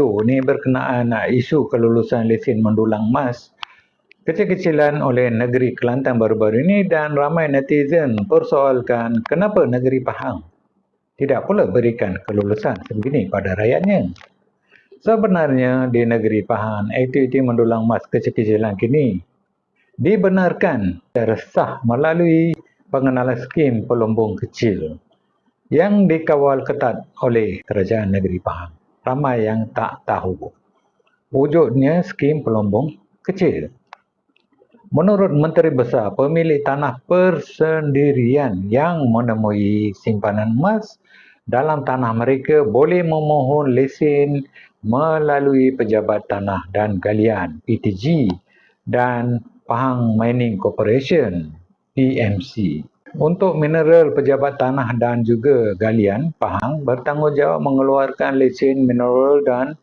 Ini berkenaan isu kelulusan lesen mendulang emas kecil-kecilan oleh negeri Kelantan baru-baru ini dan ramai netizen persoalkan kenapa negeri Pahang tidak pula berikan kelulusan sebegini pada rakyatnya. Sebenarnya di negeri Pahang, aktiviti mendulang emas kecil-kecilan kini dibenarkan secara sah melalui pengenalan skim pelombong kecil yang dikawal ketat oleh kerajaan negeri Pahang ramai yang tak tahu. Wujudnya skim pelombong kecil. Menurut Menteri Besar, pemilik tanah persendirian yang menemui simpanan emas dalam tanah mereka boleh memohon lesen melalui Pejabat Tanah dan Galian PTG dan Pahang Mining Corporation PMC. Untuk mineral pejabat tanah dan juga galian, Pahang bertanggungjawab mengeluarkan lesen mineral dan